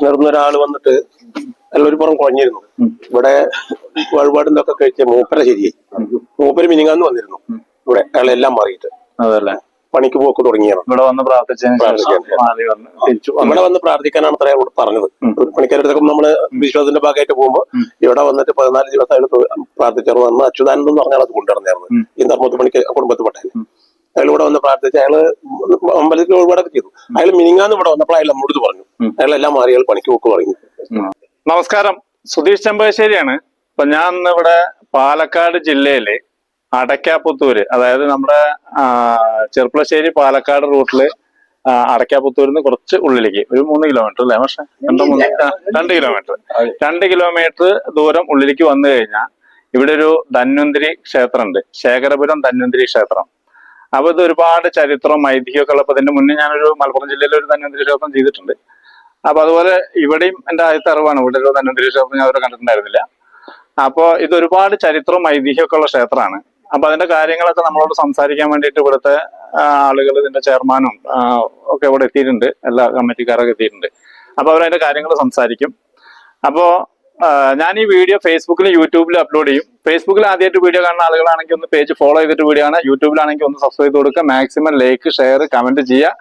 കിണർന്ന് ഒരാൾ വന്നിട്ട് നല്ലൊരു പുറം കുഴഞ്ഞിരുന്നു. ഇവിടെ വഴിപാടിന്തൊക്കെ കഴിച്ച് മൂപ്പര ശരിയായി മൂപ്പര് മിനിങ്ങാന്ന് വന്നിരുന്നു. ഇവിടെ അയാളെല്ലാം മാറിയിട്ട്. അതല്ലേ? പണിക്ക് പോക്ക് തുടങ്ങിയാണ് ഇവിടെ വന്ന് വന്നു. ഇവിടെ വന്ന് പ്രാർത്ഥിക്കാനാണ് അത്ര അയാളോട് പറഞ്ഞത്. ഒരു പണിക്കാരുടെ നമ്മൾ വിശ്വാസത്തിന്റെ ഭാഗമായിട്ട് പോകുമ്പോ ഇവിടെ വന്നിട്ട് പതിനാല് ദിവസം അയാൾ പ്രാർത്ഥിച്ചു വന്ന് അച്യുതാനന്ദം എന്ന് പറഞ്ഞാൽ അത് കൊണ്ടുവന്നായിരുന്നു ഈ ധർമ്മത്ത് പണിക്ക് കുടുംബത്തിൽപ്പെട്ട ഉം. അയാൾ ഇവിടെ വന്ന് പ്രാർത്ഥിച്ച് അയാൾ അമ്പലത്തിൽ ഒരുപാടൊക്കെ ചെയ്തു. അയാൾ മിനിങ്ങാന്ന് ഇവിടെ വന്നപ്പോൾ അയാൾ നമ്മോട് പറഞ്ഞു. അയാൾ എല്ലാം മാറി അയാൾ പണിക്ക് പോക്ക് പറഞ്ഞു നമസ്കാരം. സുധീഷ് ചെമ്പകശ്ശേരിയാണ്. ഇപ്പൊ ഞാൻ ഇന്ന് ഇവിടെ പാലക്കാട് ജില്ലയിൽ അടക്കാപ്പുത്തൂര് അതായത് നമ്മുടെ ചെർപ്പളശ്ശേരി പാലക്കാട് റൂട്ടിൽ അടക്കാപ്പുത്തൂരിൽ നിന്ന് കുറച്ച് ഉള്ളിലേക്ക് ഒരു മൂന്ന് കിലോമീറ്റർ അല്ലേ പക്ഷെ? രണ്ടോ മൂന്ന്? രണ്ട് കിലോമീറ്റർ. രണ്ട് കിലോമീറ്റർ ദൂരം ഉള്ളിലേക്ക് വന്നു കഴിഞ്ഞാൽ ഇവിടെ ഒരു ധന്വന്തിരി ക്ഷേത്രമുണ്ട് ശേഖരപുരം ധന്വന്തിരി ക്ഷേത്രം. അപ്പൊ ഇത് ഒരുപാട് ചരിത്രവും ഐതിഹ്യമൊക്കെ ഉള്ളപ്പോ ഇതിന്റെ മുന്നേ ഞാനൊരു മലപ്പുറം ജില്ലയിലെ ഒരു ധന്വന്തിരി ചെയ്തിട്ടുണ്ട്. അപ്പൊ അതുപോലെ ഇവിടെയും എന്റെ ആദ്യത്തെ അറിവാണ് ഇവിടെ ഒരു ധന്വന്തിരി ഞാൻ അവരെ കണ്ടിട്ടുണ്ടായിരുന്നില്ല. അപ്പോൾ ഇത് ഒരുപാട് ചരിത്രവും ഐതിഹ്യമൊക്കെ ഉള്ള ക്ഷേത്രമാണ്. അപ്പൊ അതിന്റെ കാര്യങ്ങളൊക്കെ നമ്മളോട് സംസാരിക്കാൻ വേണ്ടിയിട്ട് ഇവിടുത്തെ ആളുകൾ ഇതിന്റെ ചെയർമാനും ഒക്കെ ഇവിടെ എത്തിയിട്ടുണ്ട്. എല്ലാ കമ്മിറ്റിക്കാരൊക്കെ എത്തിയിട്ടുണ്ട്. അപ്പൊ അവരതിന്റെ കാര്യങ്ങൾ സംസാരിക്കും. അപ്പോ ഞാൻ ഈ വീഡിയോ ഫേസ്ബുക്കിലും യൂട്യൂബിലും അപ്ലോഡ് ചെയ്യും. ഫേസ്ബുക്കിൽ ആദ്യമായിട്ട് വീഡിയോ കാണുന്ന ആളുകളാണെങ്കിൽ ഒന്ന് പേജ് ഫോളോ ചെയ്തിട്ട് വീഡിയോ ആണ് യൂട്യൂബിലാണെങ്കിൽ ഒന്ന് സബ്സ്ക്രൈബ് ചെയ്ത് കൊടുക്കുക. മാക്സിമം ലൈക്ക് ഷെയർ കമന്റ് ചെയ്യുക.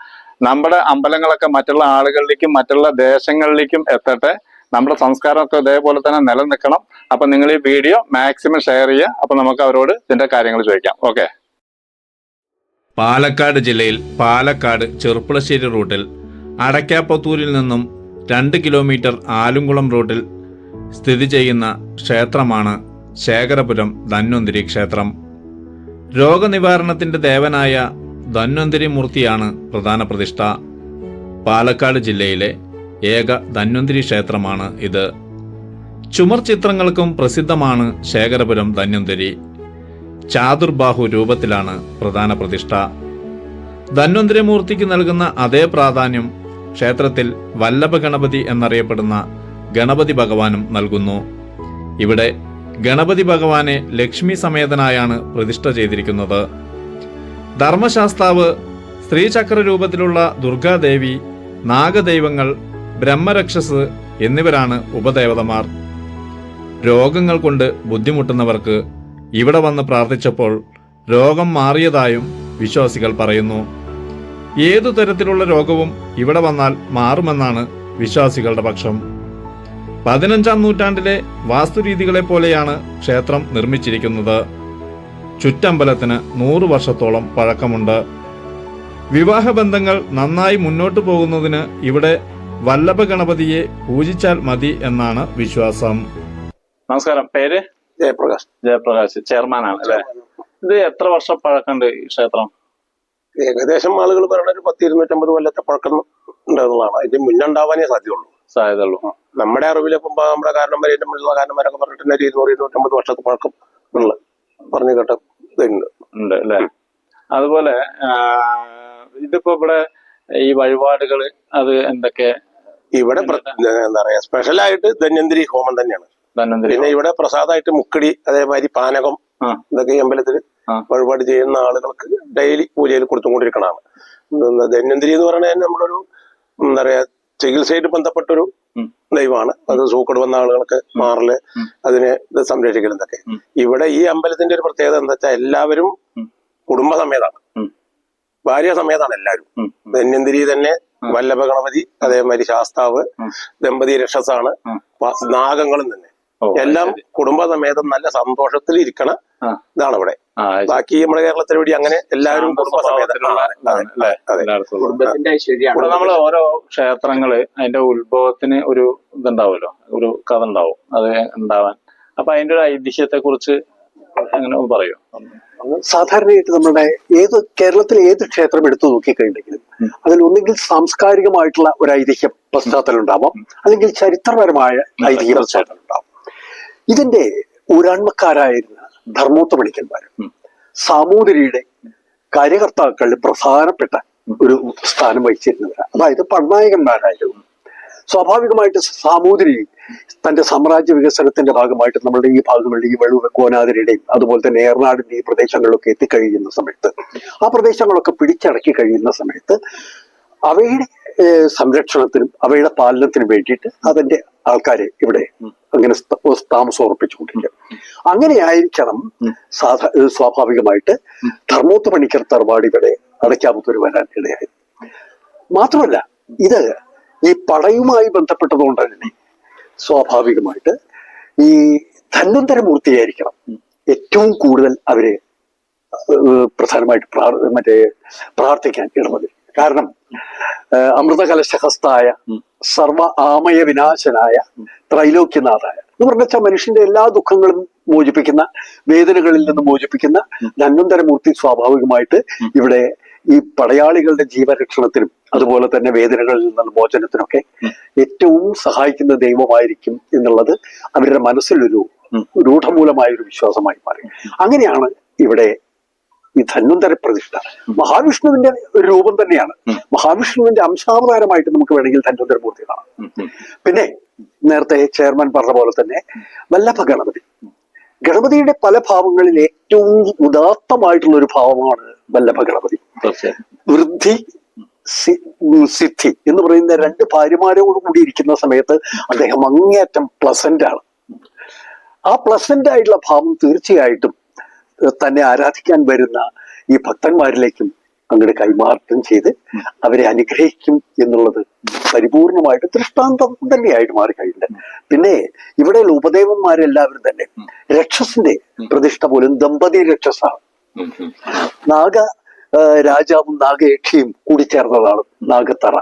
നമ്മുടെ അമ്പലങ്ങളൊക്കെ മറ്റുള്ള ആളുകളിലേക്കും മറ്റുള്ള ദേശങ്ങളിലേക്കും എത്തട്ടെ. നമ്മുടെ സംസ്കാരമൊക്കെ ഇതേപോലെ തന്നെ നിലനിൽക്കണം. അപ്പൊ നിങ്ങൾ ഈ വീഡിയോ മാക്സിമം ഷെയർ ചെയ്യുക. അപ്പൊ നമുക്ക് അവരോട് ഇതിന്റെ കാര്യങ്ങൾ ചോദിക്കാം. ഓക്കെ പാലക്കാട് ജില്ലയിൽ പാലക്കാട് ചെറുപ്പുളശ്ശേരി റൂട്ടിൽ അടയ്ക്കാപ്പത്തൂരിൽ നിന്നും രണ്ട് കിലോമീറ്റർ ആലുംകുളം റൂട്ടിൽ സ്ഥിതി ചെയ്യുന്ന ക്ഷേത്രമാണ് ശേഖരപുരം ധന്വന്തിരി ക്ഷേത്രം. രോഗനിവാരണത്തിന്റെ ദേവനായ ധന്വന്തിരി മൂർത്തിയാണ് പ്രധാന പ്രതിഷ്ഠ. പാലക്കാട് ജില്ലയിലെ ഏക ധന്വന്തിരി ക്ഷേത്രമാണ് ഇത്. ചുമർ ചിത്രങ്ങൾക്കും പ്രസിദ്ധമാണ് ശേഖരപുരം ധന്വന്തിരി. ചാതുർബാഹു രൂപത്തിലാണ് പ്രധാന പ്രതിഷ്ഠ. ധന്വന്തിരി മൂർത്തിക്ക് നൽകുന്ന അതേ പ്രാധാന്യം ക്ഷേത്രത്തിൽ വല്ലഭ ഗണപതി എന്നറിയപ്പെടുന്ന ഗണപതി ഭഗവാനും നൽകുന്നു. ഇവിടെ ഗണപതി ഭഗവാനെ ലക്ഷ്മി സമേതനായാണ് പ്രതിഷ്ഠ ചെയ്തിരിക്കുന്നത്. ധർമ്മശാസ്താവ് സ്ത്രീചക്ര രൂപത്തിലുള്ള ദുർഗാദേവി നാഗദൈവങ്ങൾ ബ്രഹ്മരക്ഷസ് എന്നിവരാണ് ഉപദേവതമാർ. രോഗങ്ങൾ കൊണ്ട് ബുദ്ധിമുട്ടുന്നവർക്ക് ഇവിടെ വന്ന് പ്രാർത്ഥിച്ചപ്പോൾ രോഗം മാറിയതായും വിശ്വാസികൾ പറയുന്നു. ഏതു തരത്തിലുള്ള രോഗവും ഇവിടെ വന്നാൽ മാറുമെന്നാണ് വിശ്വാസികളുടെ പക്ഷം. പതിനഞ്ചാം നൂറ്റാണ്ടിലെ വാസ്തുരീതികളെ പോലെയാണ് ക്ഷേത്രം നിർമ്മിച്ചിരിക്കുന്നത്. ചുറ്റമ്പലത്തിന് നൂറു വർഷത്തോളം പഴക്കമുണ്ട്. വിവാഹബന്ധങ്ങൾ നന്നായി മുന്നോട്ടു പോകുന്നതിന് ഇവിടെ വല്ലഭ ഗണപതിയെ പൂജിച്ചാൽ മതി എന്നാണ് വിശ്വാസം. നമസ്കാരം. പേര്? ജയപ്രകാശ്. ജയപ്രകാശ്. ചെയർമാനാണ് അല്ലെ? ഇത് എത്ര വർഷം പഴക്കമുണ്ട് ഈ ക്ഷേത്രം? ഏകദേശം ആളുകൾ പറയുന്ന ഒരു പത്ത് ഇരുന്നൂറ്റമ്പത് കൊല്ലത്തെ പഴക്കം ഉണ്ടെന്നുള്ളതാണ് അതിന്റെ മുന്നുണ്ടാവാനേ സാധ്യതയുള്ളൂ. സാധ്യതയുള്ളൂ. നമ്മുടെ അറിവിൽ ഇപ്പം നമ്മുടെ കാരണന്മാരെ ഏറ്റവും വലിയ കാരണന്മാരൊക്കെ പറഞ്ഞിട്ടുണ്ട് ഒരു ഇരുന്നൂറ് ഇരുന്നൂറ്റമ്പത് വർഷത്തെ പഴക്കം ഉള്ള പറഞ്ഞു കേട്ട ഇതുണ്ട്. ഉണ്ട് അല്ലെ? അതുപോലെ ഇതിപ്പോ ഇവിടെ ഈ വഴിപാടുകൾ അത് എന്തൊക്കെ? ഇവിടെ എന്താ പറയാ സ്പെഷ്യലായിട്ട് ധന്യന്തിരി ഹോമം തന്നെയാണ്. പിന്നെ ഇവിടെ പ്രസാദമായിട്ട് മുക്കടി അതേമാതിരി പാനകം. ഇതൊക്കെ ഈ അമ്പലത്തിൽ. വഴിപാട് ചെയ്യുന്ന ആളുകൾക്ക് ഡെയിലി പൂജയിൽ കൊടുത്തുകൊണ്ടിരിക്കണതാണ്. ധന്യന്തിരി ധന്വന്തിരി എന്ന് പറയുന്നത് നമ്മളൊരു എന്താ പറയാ ചികിത്സയായിട്ട് ബന്ധപ്പെട്ടൊരു. ദൈവമാണ്. അത് സൂക്കട് വന്ന ആളുകൾക്ക് മാറൽ അതിനെ സംരക്ഷിക്കൽ ഇവിടെ ഈ അമ്പലത്തിന്റെ ഒരു പ്രത്യേകത എന്താ വെച്ചാൽ എല്ലാവരും. കുടുംബസമേതാണ് ഭാര്യ സമേതാണ് എല്ലാവരും. ഉം, തന്നെ. വല്ലഭ ഗണപതി അതേമാതിരി ശാസ്താവ് ദമ്പതി രക്ഷസാണ്. നാഗങ്ങളും തന്നെ. എല്ലാം. കുടുംബസമേതം നല്ല സന്തോഷത്തിൽ ഇരിക്കണ ഇതാണ് ഇവിടെ. ബാക്കി നമ്മുടെ കേരളത്തിന് വേണ്ടി അങ്ങനെ എല്ലാവരും കുടുംബസമേതം. കുടുംബത്തിന്റെ ഐശ്വര്യമാണ് നമ്മൾ ഓരോ ക്ഷേത്രങ്ങൾ അതിന്റെ ഉത്ഭവത്തിന് ഒരു ഇതുണ്ടാവുമല്ലോ. ഒരു കഥ ഉണ്ടാവും അത് ഉണ്ടാവാൻ. അപ്പൊ അതിന്റെ ഒരു ഐതിഹ്യത്തെ കുറിച്ച് അങ്ങനെ ഒന്ന് പറയോ. സാധാരണയായിട്ട് നമ്മുടെ ഏത് കേരളത്തിലെ ഏത് ക്ഷേത്രം എടുത്തു നോക്കിക്കഴിഞ്ഞെങ്കിലും. അതിൽ ഒന്നുകിൽ സാംസ്കാരികമായിട്ടുള്ള ഒരു ഐതിഹ്യ പശ്ചാത്തലം ഉണ്ടാവാം അല്ലെങ്കിൽ ചരിത്രപരമായ ഐതിഹ്യ പശ്ചാത്തലം ഉണ്ടാവും ഇതിന്റെ ഊരാൺമക്കാരായിരുന്ന ധർമ്മോത്തമണിക്കന്മാർ ഉം. സാമൂതിരിയുടെ കാര്യകർത്താക്കളിൽ പ്രധാനപ്പെട്ട ഒരു സ്ഥാനം വഹിച്ചിരുന്നവരാണ് അതായത് പടനായകന്മാരായിരുന്നു. സ്വാഭാവികമായിട്ട് സാമൂതിരി തന്റെ സാമ്രാജ്യ വികസനത്തിന്റെ ഭാഗമായിട്ട് നമ്മുടെ ഈ ഭാഗങ്ങളിൽ ഈ വെള്ളൂർ കോനാതിരിയുടെയും അതുപോലെ തന്നെ ഏറനാടിന്റെ ഈ പ്രദേശങ്ങളിലൊക്കെ എത്തിക്കഴിയുന്ന സമയത്ത് ആ പ്രദേശങ്ങളൊക്കെ പിടിച്ചടക്കി കഴിയുന്ന സമയത്ത് അവയുടെ സംരക്ഷണത്തിനും അവയുടെ പാലനത്തിനും വേണ്ടിയിട്ട് അതിന്റെ ആൾക്കാരെ ഇവിടെ അങ്ങനെ താമസം ഉറപ്പിച്ചുകൊണ്ടിരിക്കും അങ്ങനെയായിരിക്കണം സാധാ സ്വാഭാവികമായിട്ട് ധർമ്മോത്ത് പണിക്കർ തറവാട് ഇവിടെ അടയ്ക്കാമത്തൊരു വരാൻ ഇടയായത് മാത്രമല്ല ഇത് ഈ പടയുമായി ബന്ധപ്പെട്ടതുകൊണ്ട് തന്നെ സ്വാഭാവികമായിട്ട് ഈ ധന്വന്തരമൂർത്തിയായിരിക്കണം ഏറ്റവും കൂടുതൽ അവരെ പ്രധാനമായിട്ട് പ്രാർ- മറ്റേ പ്രാർത്ഥിക്കാൻ ഇടമതി കാരണം ഏഹ് അമൃതകലശഹസ്തായ സർവ ആമയ വിനാശനായ ത്രൈലോക്യനാഥായ. എന്ന് പറഞ്ഞാൽ മനുഷ്യന്റെ എല്ലാ ദുഃഖങ്ങളും മോചിപ്പിക്കുന്ന വേദനകളിൽ നിന്ന് മോചിപ്പിക്കുന്ന ധന്വന്തരമൂർത്തി സ്വാഭാവികമായിട്ട് ഇവിടെ ഈ പടയാളികളുടെ ജീവരക്ഷണത്തിനും അതുപോലെ തന്നെ വേദനകളിൽ നിന്നുള്ള മോചനത്തിനൊക്കെ ഏറ്റവും സഹായിക്കുന്ന ദൈവമായിരിക്കും എന്നുള്ളത് അവരുടെ മനസ്സിലൊരു രൂഢമൂലമായ ഒരു വിശ്വാസമായി മാറി. അങ്ങനെയാണ് ഇവിടെ ഈ ധന്വന്തര പ്രതിഷ്ഠ. മഹാവിഷ്ണുവിന്റെ ഒരു രൂപം തന്നെയാണ്. മഹാവിഷ്ണുവിന്റെ അംശാവതാരമായിട്ട് നമുക്ക് വേണമെങ്കിൽ ധന്വന്തര മൂർത്തി കാണാം. പിന്നെ നേരത്തെ ചെയർമാൻ പറഞ്ഞ പോലെ തന്നെ വല്ലഭ ഗണപതി. ഗണപതിയുടെ പല ഭാവങ്ങളിൽ ഏറ്റവും ഉദാത്തമായിട്ടുള്ള ഒരു ഭാവമാണ് വല്ലഭ ഗണപതി. വൃദ്ധി സിദ്ധി എന്ന് പറയുന്ന രണ്ട് ഭാര്യമാരോട് കൂടി ഇരിക്കുന്ന സമയത്ത് അദ്ദേഹം അങ്ങേയറ്റം പ്ലസന്റ് ആണ്. ആ പ്ലസന്റ് ആയിട്ടുള്ള ഭാവം തീർച്ചയായിട്ടും തന്നെ ആരാധിക്കാൻ വരുന്ന ഈ ഭക്തന്മാരിലേക്കും അങ്ങോട്ട് കൈമാറ്റം ചെയ്ത് അവരെ അനുഗ്രഹിക്കും എന്നുള്ളത് പരിപൂർണമായിട്ട് ദൃഷ്ടാന്തം തന്നെയായിട്ട് മാറിക്കഴിഞ്ഞിട്ടുണ്ട്. പിന്നെ ഇവിടെയുള്ള ഉപദേവന്മാരെല്ലാവരും തന്നെ രക്ഷസിന്റെ പ്രതിഷ്ഠ പോലും ദമ്പതി രക്ഷസാണ്. നാഗ രാജാവും നാഗയക്ഷിയും കൂടി ചേർന്നതാണ് നാഗത്തറ.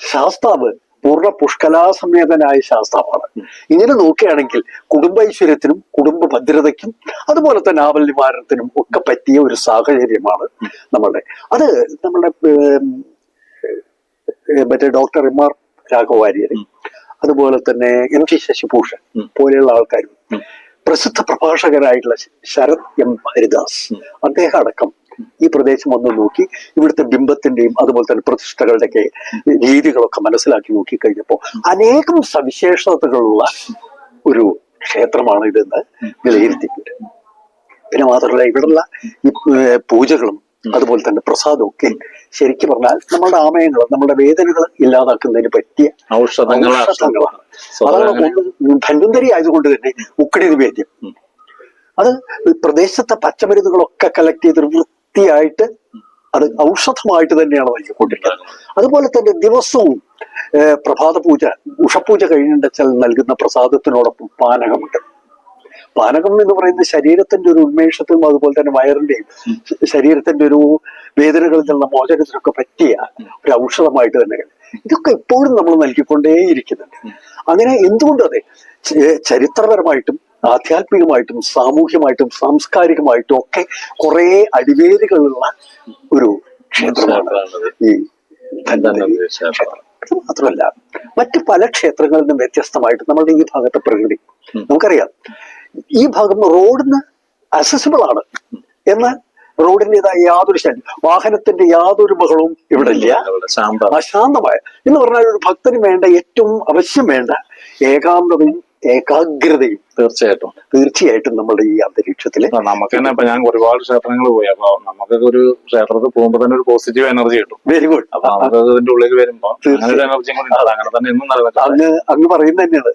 ശാസ്താവ് പൂർണ പുഷ്കലാസമേതനായ ശാസ്ത്രമാണ് ഇങ്ങനെ നോക്കുകയാണെങ്കിൽ കുടുംബൈശ്വര്യത്തിനും കുടുംബ ഭദ്രതയ്ക്കും അതുപോലെ തന്നെ ആവല്യമാരത്തിനും ഒക്കെ പറ്റിയ ഒരു സാഹചര്യമാണ് നമ്മളുടെ. അത് നമ്മളുടെ മറ്റേ ഡോക്ടർ എം ആർ രാഘവാര്യര് അതുപോലെ തന്നെ എം ടി ശശിഭൂഷൺ പോലെയുള്ള ആൾക്കാരും പ്രസിദ്ധ പ്രഭാഷകരായിട്ടുള്ള ശരത് എം ഹരിദാസ് അദ്ദേഹം അടക്കം ഈ പ്രദേശം ഒന്ന് നോക്കി ഇവിടുത്തെ ബിംബത്തിന്റെയും അതുപോലെ തന്നെ പ്രതിഷ്ഠകളുടെയൊക്കെ രീതികളൊക്കെ മനസ്സിലാക്കി നോക്കി കഴിഞ്ഞപ്പോൾ അനേകം സവിശേഷതകളുള്ള ഒരു ക്ഷേത്രമാണ് ഇതെന്ന് വിലയിരുത്തിയിട്ടുണ്ട്. പിന്നെ മാത്രമല്ല ഇവിടെയുള്ള ഈ പൂജകളും അതുപോലെ തന്നെ പ്രസാദവും ഒക്കെ ശരിക്കും പറഞ്ഞാൽ നമ്മളുടെ ആമയങ്ങൾ നമ്മുടെ വേദനകൾ ഇല്ലാതാക്കുന്നതിന് പറ്റിയ ഔഷധങ്ങളാണ്. ഔഷധങ്ങളാണ്. അതാണ് ഒന്ന് ധന്വന്തരി ആയതുകൊണ്ട് തന്നെ ഉക്കടി നിവേദ്യം അത് പ്രദേശത്തെ പച്ചമരുന്നുകളൊക്കെ കളക്ട് ചെയ്തൊരു വൃത്തിയായിട്ട് അത് ഔഷധമായിട്ട് തന്നെയാണ് നൽകിക്കൊണ്ടിരിക്കുന്നത് അതുപോലെ തന്നെ ദിവസവും പ്രഭാത പൂജ ഉഷപൂജ കഴിഞ്ഞിട്ടുണ്ടെച്ചാൽ നൽകുന്ന പ്രസാദത്തിനോടൊപ്പം പാനകമുണ്ട്. പാനകം എന്ന് പറയുന്നത് ശരീരത്തിന്റെ ഒരു ഉന്മേഷത്തിനും അതുപോലെ തന്നെ വയറിന്റെയും ശരീരത്തിന്റെ ഒരു വേദനകളിൽ നിന്നുള്ള മോചനത്തിനൊക്കെ പറ്റിയ ഒരു ഔഷധമായിട്ട് തന്നെ ഇതൊക്കെ എപ്പോഴും നമ്മൾ നൽകിക്കൊണ്ടേയിരിക്കുന്നുണ്ട്. അങ്ങനെ എന്തുകൊണ്ടത് ചരിത്രപരമായിട്ടും ആധ്യാത്മികമായിട്ടും സാമൂഹ്യമായിട്ടും സാംസ്കാരികമായിട്ടും ഒക്കെ കുറെ അടിവേരുകളുള്ള ഒരു ക്ഷേത്രമാണ് ഈ ക്ഷേത്രം. മാത്രമല്ല മറ്റ് പല ക്ഷേത്രങ്ങളിൽ നിന്നും വ്യത്യസ്തമായിട്ട് നമ്മളുടെ ഈ ഭാഗത്തെ പ്രകൃതി. നമുക്കറിയാം ഈ ഭാഗം റോഡിന് അസസിബിൾ ആണ്. എന്നാൽ റോഡിന്റെതായ യാതൊരു ശല്യം വാഹനത്തിന്റെ യാതൊരു ബഹളവും ഇവിടെ ഇല്ല. ശാന്തമായ അശാന്തമായ. എന്ന് പറഞ്ഞാൽ ഒരു ഭക്തന് വേണ്ട ഏറ്റവും അവശ്യം വേണ്ട ഏകാന്തതയും ഏകാഗ്രതയും തീർച്ചയായിട്ടും. തീർച്ചയായിട്ടും നമ്മുടെ ഈ അന്തരീക്ഷത്തിൽ നമുക്ക് തന്നെ ഇപ്പൊ ഞാൻ ഒരുപാട് ക്ഷേത്രങ്ങൾ പോയി. അപ്പൊ നമുക്കൊക്കെ ഒരു ക്ഷേത്രത്തിൽ പോകുമ്പോ തന്നെ ഒരു പോസിറ്റീവ് എനർജി കിട്ടും. വെരി ഗുഡ് അപ്പൊ അതിന്റെ ഇതിന്റെ ഉള്ളിൽ വരുമ്പോ അങ്ങനെ എനർജി. അങ്ങനെ തന്നെ എന്നും അങ്ങ് അങ്ങ് പറയുന്നത് തന്നെയാണ്.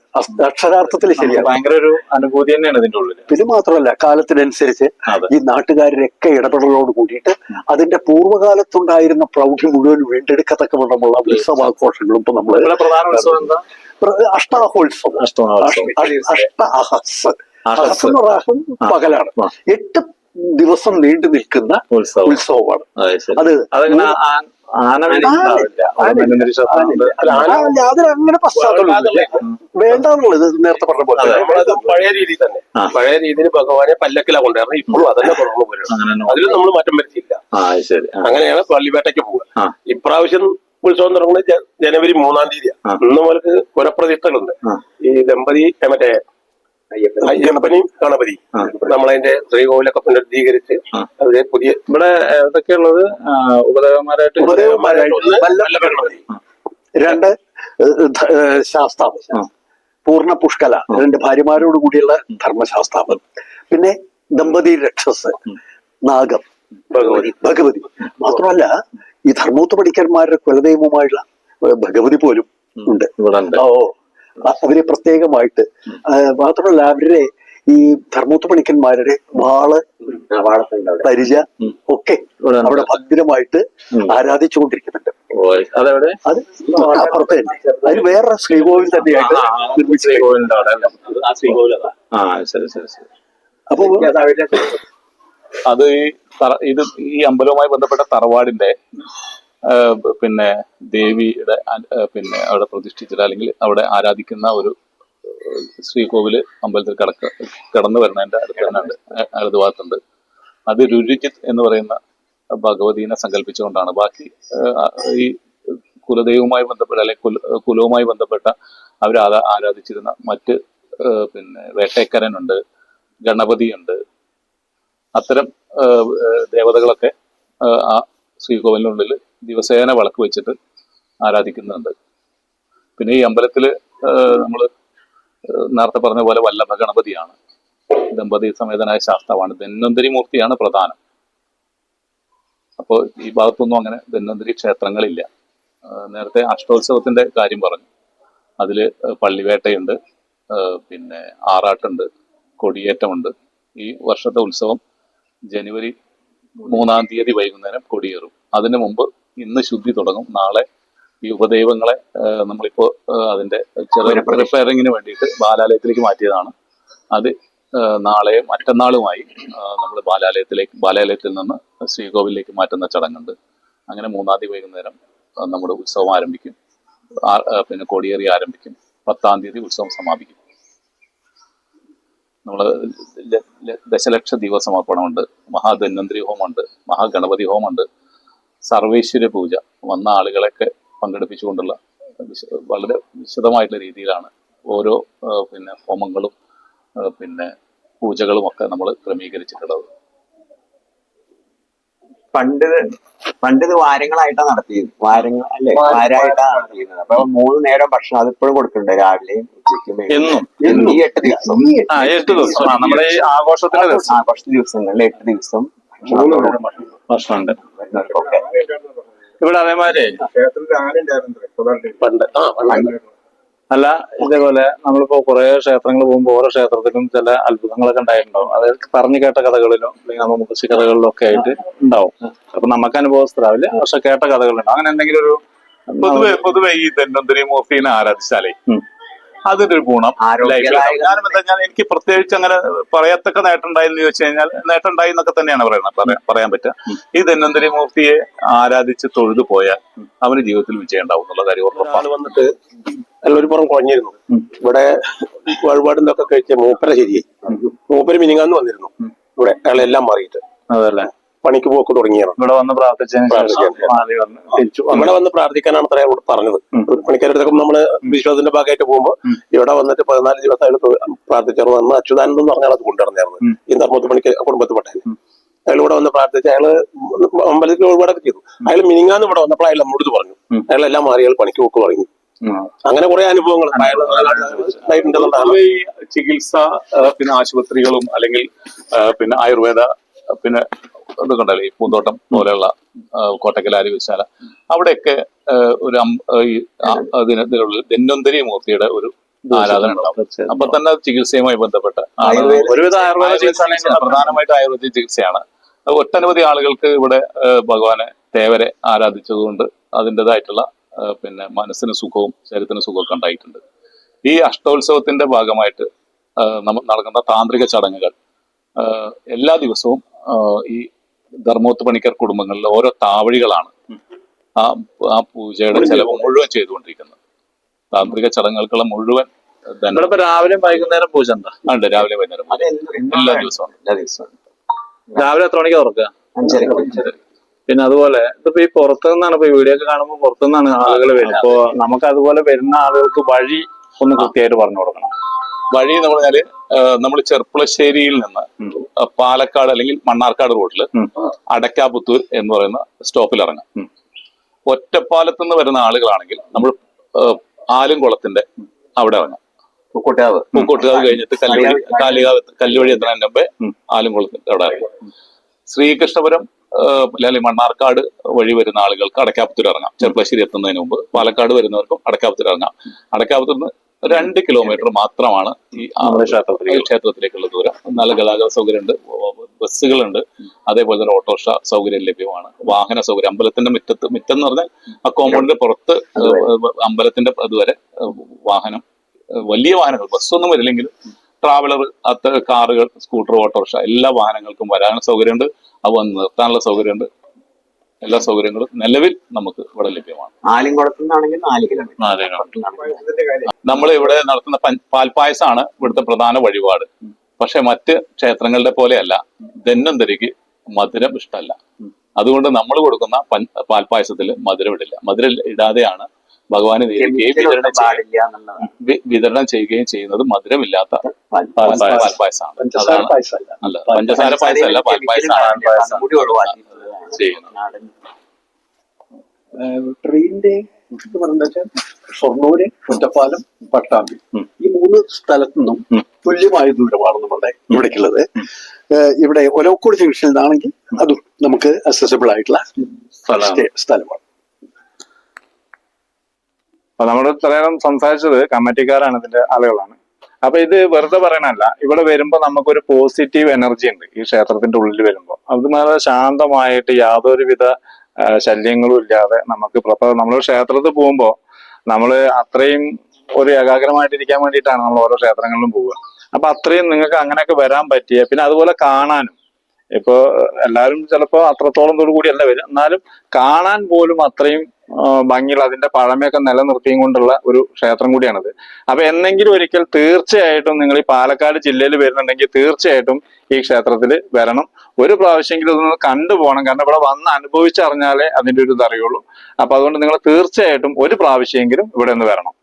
അക്ഷരാർത്ഥത്തിൽ ശരിയാണ്. ഭയങ്കര ഒരു അനുഭൂതി തന്നെയാണ് ഇതിന്റെ ഉള്ളിൽ പിന്നെ മാത്രമല്ല കാലത്തിനനുസരിച്ച് ഈ നാട്ടുകാരുടെയൊക്കെ ഇടപെടലോട് കൂടിയിട്ട് അതിന്റെ പൂർവകാലത്തുണ്ടായിരുന്ന പ്രൗഢി മുഴുവൻ വീണ്ടെടുക്കത്തക്കവണ്ണമുള്ള ഉത്സവാഘോഷങ്ങളും ഇപ്പൊ നമ്മൾ ഇവിടെ പ്രധാന ഉത്സവം എന്താ? അഷ്ടാഹോത്സവം. അഷ്ടമോത്സവം അഷ്ട- അഷ്ട അഹസ്. എന്ന് പകലാണ്. എട്ട് ദിവസം നീണ്ടു നിൽക്കുന്ന ഉത്സവം. ഉത്സവമാണ്. അതെ, അതങ്ങനെ? അങ്ങനെ. പശ്ചാത്തലമില്ല വേണ്ടെന്നുള്ളത് നേരത്തെ പറഞ്ഞ പോലെ. പഴയ രീതി തന്നെ. പഴയ രീതിയിൽ ഭഗവാനെ പല്ലക്കില കൊണ്ടുവരണം ഇപ്പോഴും അതന്നെ വരുന്നത് അതിൽ നമ്മൾ മാറ്റം വരുത്തിയില്ല. അങ്ങനെയാണ് പള്ളിപേട്ടയ്ക്ക് പോവുക. ആ. ഇപ്രാവശ്യം ഉത്സവം തുടങ്ങുന്നത് ജനുവരി മൂന്നാം തീയതിയാണ്. ഇന്ന് മുതൽക്ക് പുനഃപ്രതിഷ്ഠകളുണ്ട് ഈ ദമ്പതി മറ്റേ അയ്യപ്പനെയും ഗണപതി. നമ്മളതിന്റെ ശ്രീകോവിലൊക്കെ പുനരുദ്ധീകരിച്ച്. അതിലെ പുതിയ ഇവിടെ ഏതൊക്കെയുള്ളത് ഉപദേവന്മാരായിട്ട് ഉപദേവന്മാരായിട്ട് ഗണപതി. രണ്ട് ശാസ്താപ ശാസ്താവ്. പൂർണ പുഷ്കല രണ്ട് ഭാര്യമാരോട് കൂടിയുള്ള ധർമ്മശാസ്താവ്. പിന്നെ ദമ്പതി രക്ഷസ്. നാഗം. ഭഗവതി. ഭഗവതി. മാത്രമല്ല ഈ ധർമ്മൂത്ത പഠിക്കന്മാരുടെ കുലദൈവമായുള്ള ഭഗവതി പോലും ഉണ്ട്. ഇവിടെ ഉണ്ട്. ഓ അവരെ പ്രത്യേകമായിട്ട് മാത്രമല്ല അവരുടെ ഈ ധർമ്മൂത്ത പണിക്കന്മാരുടെ വാൾ പരിച ഒക്കെ അവിടെ ഭദ്രമായിട്ട് ആരാധിച്ചുകൊണ്ടിരിക്കുന്നുണ്ട്. അത് അപ്പുറത്ത് തന്നെ. വേറെ ശ്രീകോവിൽ തന്നെയായിട്ട് നിർമ്മിച്ചിട്ടുണ്ട് ശ്രീകോവിലിന്റെ അവിടെ അല്ലേ? ആ ശരി ശരി ശരി. അപ്പൊ അത് ഈ ഇത് ഈ അമ്പലവുമായി ബന്ധപ്പെട്ട തറവാടിന്റെ പിന്നെ ദേവിയുടെ പിന്നെ അവിടെ പ്രതിഷ്ഠിച്ചിട്ട് അല്ലെങ്കിൽ അവിടെ ആരാധിക്കുന്ന ഒരു ശ്രീകോവിൽ അമ്പലത്തിൽ കടക്ക കടന്നു വരുന്നതിന്റെ അടുത്ത് തന്നെ ഭാഗത്തുണ്ട് അത് രുചിജിത്ത് എന്ന് പറയുന്ന ഭഗവതീനെ സങ്കല്പിച്ചുകൊണ്ടാണ്. ബാക്കി ഈ കുലദൈവവുമായി ബന്ധപ്പെട്ട അല്ലെങ്കിൽ കുല കുലവുമായി ബന്ധപ്പെട്ട അവർ ആരാധിച്ചിരുന്ന മറ്റ് പിന്നെ വേട്ടേക്കരനുണ്ട് ഗണപതിയുണ്ട് അത്തരം ദേവതകളൊക്കെ ആ, ശ്രീകോവിലിനുള്ളിൽ ദിവസേന വിളക്ക് വെച്ചിട്ട് ആരാധിക്കുന്നുണ്ട്. പിന്നെ ഈ അമ്പലത്തിൽ നമ്മൾ നേരത്തെ പറഞ്ഞ പോലെ വല്ലഭ ഗണപതിയാണ്. ദമ്പതി സമേതനായ ശാസ്താവാണ്. ധന്വന്തരി മൂർത്തിയാണ് പ്രധാനം. അപ്പോൾ ഈ ഭാഗത്തൊന്നും അങ്ങനെ ധന്വന്തരി ക്ഷേത്രങ്ങളില്ല. നേരത്തെ അഷ്ടോത്സവത്തിന്റെ കാര്യം പറഞ്ഞു. അതിൽ പള്ളിവേട്ടയുണ്ട്. പിന്നെ ആറാട്ടുണ്ട് കൊടിയേറ്റമുണ്ട്. ഈ വർഷത്തെ ഉത്സവം ജനുവരി മൂന്നാം തീയതി വൈകുന്നേരം കൊടിയേറും. അതിനു മുമ്പ് ഇന്ന് ശുദ്ധി തുടങ്ങും. നാളെ ഈ ഉപദൈവങ്ങളെ നമ്മളിപ്പോ അതിന്റെ ചെറിയ റിപ്പയറിങ്ങിന് വേണ്ടിയിട്ട് ബാലാലയത്തിലേക്ക് മാറ്റിയതാണ്. അത് നാളെ മറ്റന്നാളുമായി നമ്മൾ ബാലാലയത്തിലേക്ക് ബാലാലയത്തിൽ നിന്ന് ശ്രീകോവിലേക്ക് മാറ്റുന്ന ചടങ്ങുണ്ട്. അങ്ങനെ മൂന്നാം തീയതി വൈകുന്നേരം നമ്മുടെ ഉത്സവം ആരംഭിക്കും. പിന്നെ കൊടിയേറി ആരംഭിക്കും. പത്താം തീയതി ഉത്സവം സമാപിക്കും. നമ്മൾ ദശലക്ഷ ദിവസമർപ്പണമുണ്ട് മഹാധന്വന്തരി ഹോമമുണ്ട്. മഹാഗണപതി ഹോമമുണ്ട്. സർവേശ്വര പൂജ. വന്ന ആളുകളെയൊക്കെ പങ്കെടുപ്പിച്ചുകൊണ്ടുള്ള വളരെ വിശദമായിട്ടുള്ള രീതിയിലാണ് ഓരോ പിന്നെ ഹോമങ്ങളും പിന്നെ പൂജകളും ഒക്കെ നമ്മൾ ക്രമീകരിച്ചിട്ടുള്ളത്. പണ്ട് പണ്ട് ഇത് വാരങ്ങളായിട്ടാണ് നടത്തിയത്. വാരങ്ങൾ അല്ലെ? വാരായിട്ടാണ് നടത്തിയിരുന്നത്. അപ്പൊ മൂന്ന് നേരം ഭക്ഷണം അത് ഇപ്പോഴും കൊടുക്കുന്നുണ്ട് രാവിലെയും ഉച്ചയ്ക്കും എന്നും? എന്നും. ഈ എട്ട് ദിവസം. എട്ട് ദിവസം. നമ്മുടെ ഈ ആഘോഷത്തിന്റെ ദിവസം. ആഘോഷ ദിവസങ്ങളിൽ എട്ട് ദിവസം ഭക്ഷണമുണ്ട്. വരുന്നവർക്കൊക്കെ ഇവിടെ അതേമാതിരി. പണ്ട്. ആ പണ്ട്. അല്ല ഇതേപോലെ നമ്മളിപ്പോ കുറെ ക്ഷേത്രങ്ങൾ പോകുമ്പോൾ ഓരോ ക്ഷേത്രത്തിലും ചില അത്ഭുതങ്ങളൊക്കെ ഉണ്ടായിട്ടുണ്ടാവും. അതായത് പറഞ്ഞു കേട്ട കഥകളിലോ അല്ലെങ്കിൽ നമ്മൾ മുത്തശ്ശി കഥകളിലോ ഒക്കെ ആയിട്ട് ഉണ്ടാവും. അപ്പൊ നമുക്ക് അനുഭവസ്ഥരാവില്ല പക്ഷെ കേട്ട കഥകളുണ്ടാവും അങ്ങനെ എന്തെങ്കിലും ഒരു പൊതുവെ പൊതുവെ ഈ ധന്വന്തരി മൂർത്തിനെ ആരാധിച്ചാലേ. അതിന്റെ ഒരു ഗുണം ഞാനും എന്താ ഞാൻ എനിക്ക് പ്രത്യേകിച്ച് അങ്ങനെ പറയത്തക്ക നേട്ടം ഉണ്ടായെന്ന് ചോദിച്ചു കഴിഞ്ഞാൽ നേട്ടം ഉണ്ടായി എന്നൊക്കെ തന്നെയാണ് പറയുന്നത്. പറയാൻ പറ്റുക. ഈ ധന്വന്തരി മൂർത്തിയെ ആരാധിച്ച് തൊഴുതു പോയാൽ അവന് ജീവിതത്തിൽ വിജയം ഉണ്ടാവും എന്നുള്ള കാര്യം വന്നിട്ട് നല്ലൊരു പുറം കുഴഞ്ഞിരുന്നു ഇവിടെ വഴിപാടും ഒക്കെ കഴിച്ച മൂപ്പര ശരിയായി. മൂപ്പര് മിനിങ്ങാന്ന് വന്നിരുന്നു. ഇവിടെ അയാളെല്ലാം മാറിയിട്ട്. അതല്ലേ? പണിക്ക് പോക്ക് തുടങ്ങിയാണ് ഇവിടെ വന്ന് പ്രാർത്ഥിച്ചു വന്ന് വന്നു. ഇവിടെ വന്ന് പ്രാർത്ഥിക്കാനാണ് അത്ര അയാളോട് പറഞ്ഞത്. പണിക്കാരുടെ നമ്മൾ വിശ്വാസത്തിന്റെ ഭാഗമായിട്ട് പോകുമ്പോ ഇവിടെ വന്നിട്ട് പതിനാല് ദിവസം അയാൾ പ്രാർത്ഥിച്ചു അന്ന് അച്യുതാനന്ദ് എന്ന് പറഞ്ഞാൽ അത് കൊണ്ടുവന്നായിരുന്നു ഈ ധർമ്മത്ത് പണിക്ക് കുടുംബത്തിൽ അയാൾ ഇവിടെ വന്ന് പ്രാർത്ഥിച്ച് അയാൾ അമ്പലത്തിൽ ഒരുപാടൊക്കെ ചെയ്തു. അയാൾ മിനിങ്ങാന്ന് ഇവിടെ വന്നപ്പോൾ അയാൾ നമ്മളോട് പറഞ്ഞു. അയാളെല്ലാം മാറി അയാൾ പണിക്ക് പോക്ക് തുടങ്ങി. അങ്ങനെ കുറെ അനുഭവങ്ങൾ ചികിത്സ പിന്നെ ആശുപത്രികളും അല്ലെങ്കിൽ പിന്നെ ആയുർവേദ പിന്നെ ഉണ്ടല്ലോ പൂന്തോട്ടം പോലെയുള്ള കോട്ടക്കൽ ആരോഗ്യശാല. അവിടെയൊക്കെ ഒരു അം- ആ, ഈ ആ, അതിന് ഇതിലുള്ള ധന്വന്തരി മൂർത്തിയുടെ ഒരു ആരാധന ഉണ്ടാവും. അപ്പൊ തന്നെ ചികിത്സയുമായി ബന്ധപ്പെട്ട ഒരുവിധ ആയുർവേദ ചികിത്സ പ്രധാനമായിട്ട് ആയുർവേദ ചികിത്സയാണ്. ഒട്ടനവധി ആളുകൾക്ക് ഇവിടെ ഭഗവാനെ തേവരെ ആരാധിച്ചതുകൊണ്ട് അതിന്റെതായിട്ടുള്ള പിന്നെ മനസ്സിന് സുഖവും ശരീരത്തിന് സുഖമൊക്കെ ഉണ്ടായിട്ടുണ്ട്. ഈ അഷ്ടോത്സവത്തിന്റെ ഭാഗമായിട്ട് നടക്കുന്ന താന്ത്രിക ചടങ്ങുകൾ എല്ലാ ദിവസവും ഈ ധർമ്മോത്ത് പണിക്കർ കുടുംബങ്ങളിൽ ഓരോ താവഴികളാണ് ആ ആ പൂജയുടെ ചെലവ് മുഴുവൻ ചെയ്തുകൊണ്ടിരിക്കുന്നത്. താന്ത്രിക ചടങ്ങുകൾക്കുള്ള മുഴുവൻ രാവിലെ വൈകുന്നേരം പൂജ എന്താ? ഉണ്ട് രാവിലെ വൈകുന്നേരം എല്ലാ ദിവസവും. എല്ലാ ദിവസവും. രാവിലെ എത്ര മണിക്ക് തുറക്കുക? അഞ്ചരക്ക് പിന്നെ അതുപോലെ ഇതിപ്പോ ഈ പുറത്തു നിന്നാണ് ഇപ്പൊ ഈ വീഡിയോ ഒക്കെ കാണുമ്പോൾ പുറത്തു നിന്നാണ് ആളുകൾ വരുന്നത്. അപ്പൊ നമുക്ക് അതുപോലെ വരുന്ന ആളുകൾക്ക് വഴി ഒന്ന് കൃത്യമായിട്ട് പറഞ്ഞു കൊടുക്കണം. വഴി എന്ന് പറഞ്ഞാൽ നമ്മൾ ചെർപ്പുളശ്ശേരിയിൽ നിന്ന് പാലക്കാട് അല്ലെങ്കിൽ മണ്ണാർക്കാട് റോഡിൽ. അടക്കാപുത്തൂർ എന്ന് പറയുന്ന സ്റ്റോപ്പിൽ ഇറങ്ങാം. ഒറ്റപ്പാലത്ത് നിന്ന് വരുന്ന ആളുകളാണെങ്കിൽ നമ്മൾ ആലുംകുളത്തിന്റെ അവിടെ ഇറങ്ങാം പൂക്കോട്ടാവ് പൂക്കോട്ടുകാവ് കഴിഞ്ഞിട്ട് കല്ലുവഴി കാലികാവ് കല്ലുവഴി എത്തുന്നതിന് മുമ്പേ. ആലുംകുളത്തിന്റെ അവിടെ ഇറങ്ങാം ശ്രീകൃഷ്ണപുരം അല്ലെങ്കിൽ മണ്ണാർക്കാട് വഴി വരുന്ന ആളുകൾക്ക് അടക്കാപ്പത്തൂർ ഇറങ്ങാം. ചെറുപ്പശ്ശേരി എത്തുന്നതിന് മുമ്പ് പാലക്കാട് വരുന്നവർക്കും അടക്കാപ്പത്തൂർ ഇറങ്ങാം. അടക്കാപ്പത്തൂർ നിന്ന് രണ്ട് കിലോമീറ്റർ മാത്രമാണ് ഈ ക്ഷേത്രത്തിലേക്കുള്ള ദൂരം. നല്ല ഗതാഗത സൗകര്യമുണ്ട് ബസ്സുകളുണ്ട്. അതേപോലെ തന്നെ ഓട്ടോറിക്ഷ സൗകര്യം ലഭ്യമാണ്. വാഹന സൗകര്യം അമ്പലത്തിന്റെ മുറ്റത്ത് മുറ്റം എന്ന് പറഞ്ഞാൽ ആ കോമ്പൗണ്ടിന്റെ പുറത്ത് അമ്പലത്തിന്റെ അതുവരെ വാഹനം വലിയ വാഹനങ്ങൾ ബസ്സൊന്നും വരില്ലെങ്കിലും ട്രാവലർ അത്ത കാറുകൾ സ്കൂട്ടർ ഓട്ടോറിക്ഷ എല്ലാ വാഹനങ്ങൾക്കും വരാനുള്ള സൗകര്യമുണ്ട്. അത് വന്ന് നിർത്താനുള്ള സൗകര്യമുണ്ട്. എല്ലാ സൗകര്യങ്ങളും നിലവിൽ നമുക്ക് ഇവിടെ ലഭ്യമാണ്. നമ്മൾ ഇവിടെ നടത്തുന്ന പാൽപ്പായസമാണ് ഇവിടുത്തെ പ്രധാന വഴിപാട്. പക്ഷെ മറ്റ് ക്ഷേത്രങ്ങളുടെ പോലെയല്ല. ധന്വന്തരിക്ക് മധുരം ഇഷ്ടമല്ല. അതുകൊണ്ട് നമ്മൾ കൊടുക്കുന്ന പൻ- പാൽപ്പായസത്തിൽ മധുരം ഇടില്ല. മധുരം ഇടാതെയാണ് ഭഗവാന് നേരിടുകയും വിതരണം വിതരണം ചെയ്യുകയും ചെയ്യുന്നത് മധുരമില്ലാത്ത പാൽപ്പായസം. പാൽപ്പായസമാണ് പഞ്ചസാര അതാണ് അല്ല പഞ്ചസാര പായസമല്ല ഒഴിവാക്കി ചെയ്യുന്നത്. ട്രെയിനിന്റെ ഷൊർണൂര് ഒറ്റപ്പാലം പട്ടാമ്പി. ഈ മൂന്ന് സ്ഥലത്തു നിന്നും. തുല്യമായ ദൂരമാണ് നമ്മുടെ ഇവിടേക്കുള്ളത്. ഇവിടെ ഒലവക്കോട് ജംഗ്ഷനിൽ നിന്നാണെങ്കിൽ അതും നമുക്ക് അക്സസിബിൾ ആയിട്ടുള്ള സ്ഥലമാണ്. അപ്പൊ നമ്മൾ ഇത്രയും സംസാരിച്ചത് കമ്മിറ്റിക്കാരാണ് ഇതിന്റെ ആളുകളാണ്. അപ്പൊ ഇത് വെറുതെ പറയണല്ല ഇവിടെ വരുമ്പോ നമുക്കൊരു പോസിറ്റീവ് എനർജി ഉണ്ട് ഈ ക്ഷേത്രത്തിന്റെ ഉള്ളിൽ വരുമ്പോൾ അത് നല്ല ശാന്തമായിട്ട് യാതൊരുവിധ ശല്യങ്ങളും ഇല്ലാതെ നമുക്ക് നമ്മൾ ക്ഷേത്രത്തിൽ പോകുമ്പോ നമ്മൾ അത്രയും ഒരു ഏകാഗ്രമായിട്ടിരിക്കാൻ വേണ്ടിയിട്ടാണ് നമ്മൾ ഓരോ ക്ഷേത്രങ്ങളിലും പോവുക. അപ്പൊ അത്രയും നിങ്ങൾക്ക് അങ്ങനെയൊക്കെ വരാൻ പറ്റിയ പിന്നെ അതുപോലെ കാണാനും. ഇപ്പോ എല്ലാവരും ചിലപ്പോ അത്രത്തോളം കൂടിയല്ല വരും. എന്നാലും കാണാൻ പോലും അത്രയും ഭംഗിയുള്ള അതിന്റെ പഴമയൊക്കെ നിലനിർത്തിയും കൊണ്ടുള്ള ഒരു ക്ഷേത്രം കൂടിയാണത്. അപ്പൊ എന്നെങ്കിലും ഒരിക്കൽ തീർച്ചയായിട്ടും നിങ്ങൾ ഈ പാലക്കാട് ജില്ലയിൽ വരുന്നുണ്ടെങ്കിൽ തീർച്ചയായിട്ടും ഈ ക്ഷേത്രത്തിൽ വരണം. ഒരു പ്രാവശ്യമെങ്കിലും ഇതൊന്ന് കണ്ടുപോകണം കാരണം ഇവിടെ വന്ന് അനുഭവിച്ചറിഞ്ഞാലേ അതിന്റെ ഒരു ഇതറിയുള്ളൂ. അപ്പൊ അതുകൊണ്ട് നിങ്ങൾ തീർച്ചയായിട്ടും ഒരു പ്രാവശ്യമെങ്കിലും ഇവിടെ ഒന്ന് വരണം.